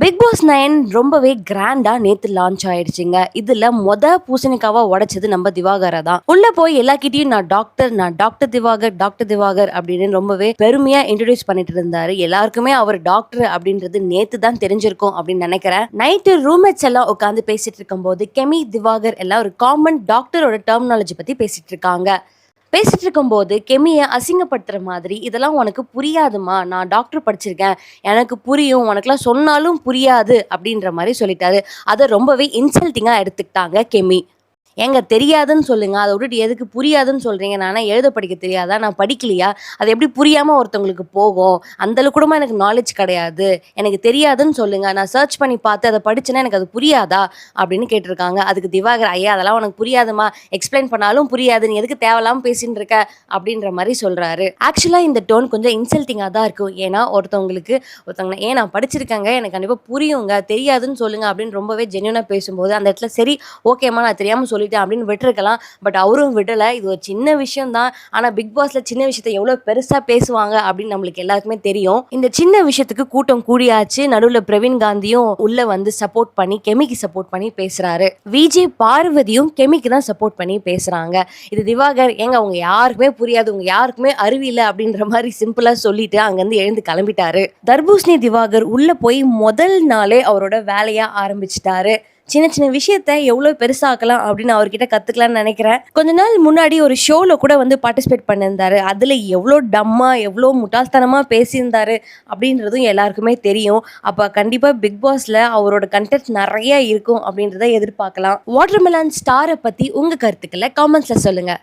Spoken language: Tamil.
பிக் பாஸ் நைன் ரொம்பவே கிராண்டா நேத்து லான்ச் ஆயிடுச்சுங்க. இதுல மொத பூசணிக்காவா உடைச்சது நம்ம திவாகரை தான். உள்ள போய் எல்லாக்கிட்டையும் நான் டாக்டர் நான் டாக்டர் திவாகர் டாக்டர் திவாகர் அப்படின்னு ரொம்பவே பெருமையா இன்ட்ரடியூஸ் பண்ணிட்டு இருந்தாரு. எல்லாருக்குமே அவர் டாக்டர் அப்படின்றது நேத்து தான் தெரிஞ்சிருக்கும் அப்படின்னு நினைக்கிறேன். நைட்டு ரூம்மேட்ஸ் எல்லாம் உட்காந்து பேசிட்டு இருக்கும்போது கெமி திவாகர் எல்லாம் ஒரு காமன் டாக்டரோட டெர்மினாலஜி பத்தி பேசிட்டு இருக்காங்க. பேசிட்டு இருக்கும்போது கெமியை அசிங்கப்படுத்துற மாதிரி இதெல்லாம் உனக்கு புரியாதுமா? நான் டாக்டர் படிச்சிருக்கேன். எனக்கு புரியும். உனக்குலாம் சொன்னாலும் புரியாது அப்படின்ற மாதிரி சொல்லிட்டாரு. அதை ரொம்பவே இன்சல்ட்டிங்காக எடுத்துக்கிட்டாங்க கெமி. ஏங்க தெரியாதுன்னு சொல்லுங்க. அதை விட்டுட்டு எதுக்கு புரியாதுன்னு சொல்றீங்க? நான் எழுத படிக்க தெரியாதா? நான் படிக்கலையா? அது எப்படி புரியாம ஒருத்தவங்களுக்கு போகும்? அந்த கூடமா கூட எனக்கு நாலேஜ் கிடையாது. எனக்கு தெரியாதுன்னு சொல்லுங்க. நான் சர்ச் பண்ணி பார்த்து அதை படிச்சேன்னா எனக்கு அது புரியாதா? அப்படின்னு கேட்டிருக்காங்க. அதுக்கு திவாகர் ஐயா அதெல்லாம் உனக்கு புரியாதுமா? எக்ஸ்பிளைன் பண்ணாலும் புரியாது. நீ எதுக்கு தேவையில்லாம பேசின்னு இருக்க? அப்படின்ற மாதிரி சொல்றாரு. ஆக்சுவலா இந்த டோன் கொஞ்சம் இன்சல்ட்டிங்காக தான் இருக்கும். ஏன்னா ஒருத்தவங்களுக்கு ஒருத்தவங்க ஏன் நான் படிச்சிருக்கேங்க. எனக்கு கண்டிப்பாக புரியுங்க. தெரியாதுன்னு சொல்லுங்க. அப்படின்னு ரொம்பவே ஜென்யூனாக பேசும்போது அந்த இடத்துல சரி ஓகேம்மா நான் தெரியாமல் சொல்லிட்டேன் அப்படின்னு விட்டுருக்கலாம். பட் அவரும் விடலை. இது ஒரு சின்ன விஷயம் தான் ஆனால் பிக் பாஸில் சின்ன விஷயத்தை எவ்வளோ பெருசாக பேசுவாங்க அப்படின்னு நம்மளுக்கு எல்லாருக்குமே தெரியும். இந்த சின்ன விஷயத்துக்கு கூட்டம் கூடியாச்சு. நடுவில் பிரவீன் காந்தியும் உள்ளே வந்து சப்போர்ட் பண்ணி கெமிக்கு சப்போர்ட் பண்ணி பேசுகிறாரு விஜய் பார்வதியும் கெமிக்கு தான் சப்போர்ட் பண்ணி பேசுகிறாங்க இது திவாகர் ஏங்க அவங்க யாருக்குமே புரியாது. உங்க யாருக்குமே அறிவில்லை அப்படின்ற மாதிரி சிம்பிளா சொல்லிட்டு அங்கேருந்து எழுந்து கிளம்பிட்டாரு. தர்பூசணி திவாகர் உள்ள போய் முதல் நாளே அவரோட வேலையா ஆரம்பிச்சிட்டாரு. சின்ன சின்ன விஷயத்த எவ்வளோ பெருசாக்கலாம் அப்படின்னு அவர்கிட்ட கற்றுக்கலாம்னு நினைக்கிறேன். கொஞ்ச நாள் முன்னாடி ஒரு ஷோவில் கூட வந்து பார்ட்டிசிபேட் பண்ணியிருந்தாரு. அதில் எவ்வளோ டம்மா எவ்வளோ முட்டாள்தனமாக பேசியிருந்தாரு அப்படின்றதும் எல்லாருக்குமே தெரியும். அப்போ கண்டிப்பாக பிக் பாஸில் அவரோட கண்டென்ட் நிறைய இருக்கும் அப்படின்றத எதிர்பார்க்கலாம். வாட்டர்மெலான் ஸ்டாரை பற்றி உங்கள் கருத்துக்களை காமெண்ட்ஸில் சொல்லுங்கள்